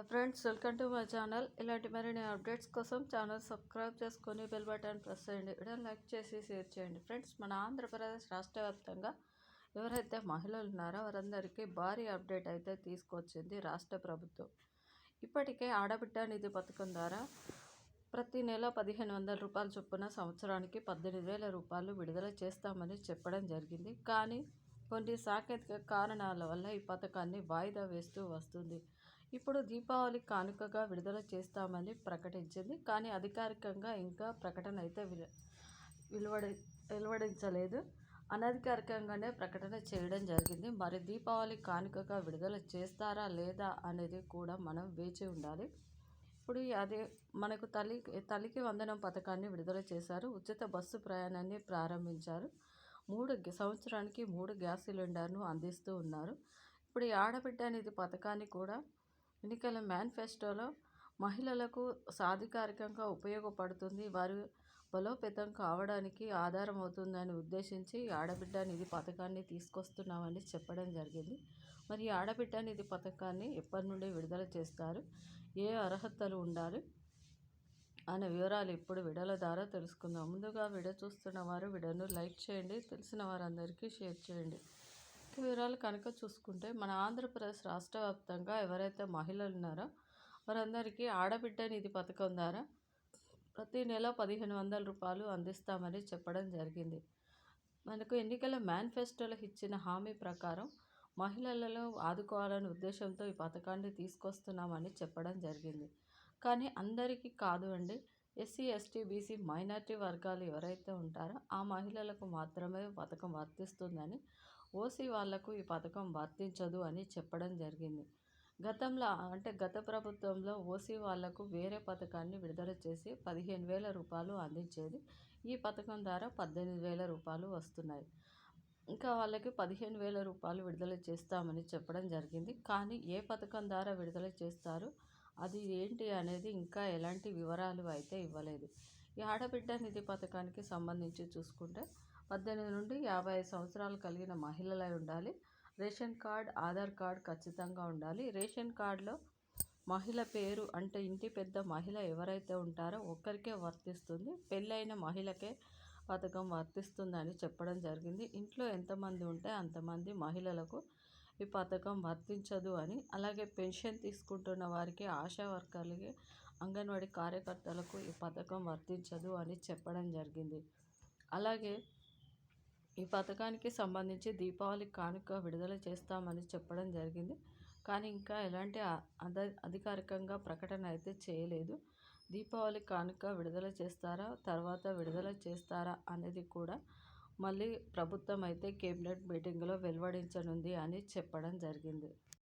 Hi friends welcome to my channel ఇలాంటి మరిన్ని updates కోసం ఛానల్ సబ్స్క్రైబ్ చేసుకొని బెల్ బటన్ ప్రెస్ చేయండి. వీడియో లైక్ చేసి షేర్ చేయండి. ఫ్రెండ్స్ మన ఆంధ్రప్రదేశ్ రాష్ట్ర వ్యాప్తంగా ఎవరైతే మహిళలు ఉన్నారో వారందరికీ భారీ అప్డేట్ అయితే తీసుకొచ్చింది రాష్ట్ర ప్రభుత్వం. ఇప్పటికే ఆడబిడ్డ నిధి పథకం ద్వారా ప్రతి నెల పదిహేను వందల రూపాయలు చొప్పున సంవత్సరానికి పద్దెనిమిది వేల రూపాయలు విడుదల చేస్తామని చెప్పడం జరిగింది. కానీ కొన్ని సాంకేతిక కారణాల వల్ల ఈ పథకాన్ని వాయిదా వేస్తూ వస్తుంది. ఇప్పుడు దీపావళి కానుకగా విడుదల చేస్తామని ప్రకటించింది. కానీ అధికారికంగా ఇంకా ప్రకటన అయితే వెలువడి వెలువడించలేదు. అనధికారికంగానే ప్రకటన చేయడం జరిగింది. మరి దీపావళి కానుకగా విడుదల చేస్తారా లేదా అనేది కూడా మనం వేచి ఉండాలి. ఇప్పుడు అదే మనకు తల్లి తల్లికి వందనం పథకాన్ని విడుదల చేశారు. ఉచిత బస్సు ప్రయాణాన్ని ప్రారంభించారు. మూడు సంవత్సరానికి మూడు గ్యాస్ సిలిండర్ను అందిస్తూ ఉన్నారు. ఇప్పుడు ఈ ఆడబిడ్డ అనేది పథకాన్ని కూడా ఎన్నికల మేనిఫెస్టోలో మహిళలకు సాధికారికంగా ఉపయోగపడుతుంది. వారు బలోపేతం కావడానికి ఆధారం అవుతుందని ఉద్దేశించి ఆడబిడ్డ నిధి పథకాన్ని తీసుకొస్తున్నామని చెప్పడం జరిగింది. మరి ఆడబిడ్డ నిధి పథకాన్ని ఎప్పటి నుండి విడుదల చేస్తారు? ఏ అర్హతలు ఉండాలి? అనే వివరాలు ఇప్పుడు విడల ద్వారా తెలుసుకుందాం. ముందుగా విడ చూస్తున్న వారు విడను లైక్ చేయండి. తెలిసిన వారందరికీ షేర్ చేయండి. వివరాలు కనుక చూసుకుంటే మన ఆంధ్రప్రదేశ్ రాష్ట్ర వ్యాప్తంగా ఎవరైతే మహిళలు ఉన్నారో వారందరికీ ఆడబిడ్డ నిధి పథకం ద్వారా ప్రతి నెల పదిహేను వందల రూపాయలు అందిస్తామని చెప్పడం జరిగింది. మనకు ఎన్నికల మేనిఫెస్టోలో ఇచ్చిన హామీ ప్రకారం మహిళలలో ఆదుకోవాలనే ఉద్దేశంతో ఈ పథకాన్ని తీసుకొస్తున్నామని చెప్పడం జరిగింది. కానీ అందరికీ కాదు అండి. ఎస్సీ ఎస్టీ బీసీ మైనార్టీ వర్గాలు ఎవరైతే ఉంటారో ఆ మహిళలకు మాత్రమే పథకం వర్తిస్తుందని ఓసీ వాళ్ళకు ఈ పథకం వర్తించదు అని చెప్పడం జరిగింది. గతంలో అంటే గత ప్రభుత్వంలో ఓసీ వాళ్ళకు వేరే పథకాన్ని విడుదల చేసి పదిహేను వేల రూపాయలు అందించేది. ఈ పథకం ద్వారా పద్దెనిమిది వేల రూపాయలు వస్తున్నాయి. ఇంకా వాళ్ళకి పదిహేను వేల రూపాయలు విడుదల చేస్తామని చెప్పడం జరిగింది. కానీ ఏ పథకం ద్వారా విడుదల చేస్తారు? అది ఏంటి అనేది ఇంకా ఎలాంటి వివరాలు అయితే ఇవ్వలేదు. ఈ ఆడబిడ్డ నిధి పథకానికి సంబంధించి చూసుకుంటే పద్దెనిమిది నుండి యాభై ఐదు సంవత్సరాలు కలిగిన మహిళలై ఉండాలి. రేషన్ కార్డ్ ఆధార్ కార్డ్ ఖచ్చితంగా ఉండాలి. రేషన్ కార్డులో మహిళ పేరు అంటే ఇంటి పెద్ద మహిళ ఎవరైతే ఉంటారో ఒక్కరికే వర్తిస్తుంది. పెళ్ళైన మహిళకే పథకం వర్తిస్తుందని చెప్పడం జరిగింది. ఇంట్లో ఎంతమంది ఉంటే అంతమంది మహిళలకు ఈ పథకం వర్తించదు అని అలాగే పెన్షన్ తీసుకుంటున్న వారికి ఆశా వర్కర్లకి అంగన్వాడీ కార్యకర్తలకు ఈ పథకం వర్తించదు అని చెప్పడం జరిగింది. అలాగే ఈ పథకానికి సంబంధించి దీపావళి కానుక విడుదల చేస్తామని చెప్పడం జరిగింది. కానీ ఇంకా ఎలాంటి అధ అధికారికంగా ప్రకటన అయితే చేయలేదు. దీపావళి కానుక విడుదల చేస్తారా తర్వాత విడుదల చేస్తారా అనేది కూడా మళ్ళీ ప్రభుత్వం అయితే కేబినెట్ మీటింగ్లో వెలువడించనుంది అని చెప్పడం జరిగింది.